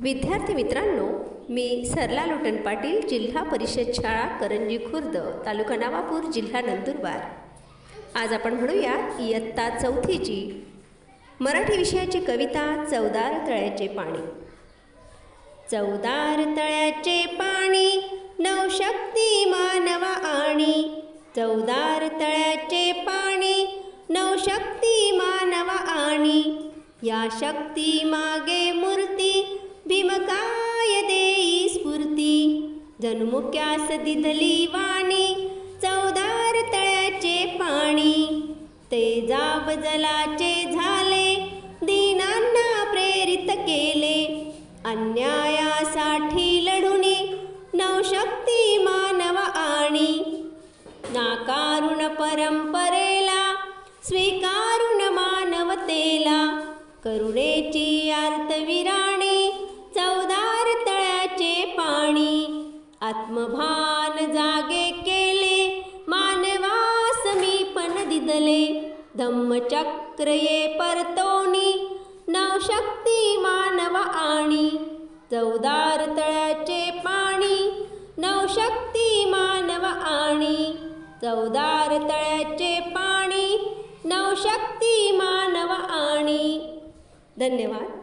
विद्यार्थी मित्रांनो मी सरला लोटन पाटील जिल्हा परिषद शाळा करंजी खुर्द तालुका नवापूर जिल्हा नंदुरबार. आज आपण म्हणूया इयत्ता चौथीची मराठी विषयाची कविता चवदार तळ्याचे पाणी. चवदार तळ्याचे पाणी नवशक्ती मानवा आणि. चवदार तळ्याचे पाणी नवशक्ती मानवा आणि. या शक्ती मागे मूर्ती भीमकाय देई स्फूर्ती. जन्मुक्यास दिधली वाणी चौदार तळ्याचे पाणी. ते जाब जलाचे झाले दीनांना प्रेरित केले. अन्यायासाठी लढुनी नवशक्ती मानव आणि. नाकारुण परंपरेला स्वीकारुण मानवतेला. करुणेची अर्थवी आत्मभान जागे केले मानवा समीपन दिदले. धम्मचक्र ये परतोनी नवशक्ती मानव आणि. चौदार तळ्याचे पाणी नवशक्ती मानव आणि. चौदार तळ्याचे पाणी नवशक्ती मानव आणि. धन्यवाद.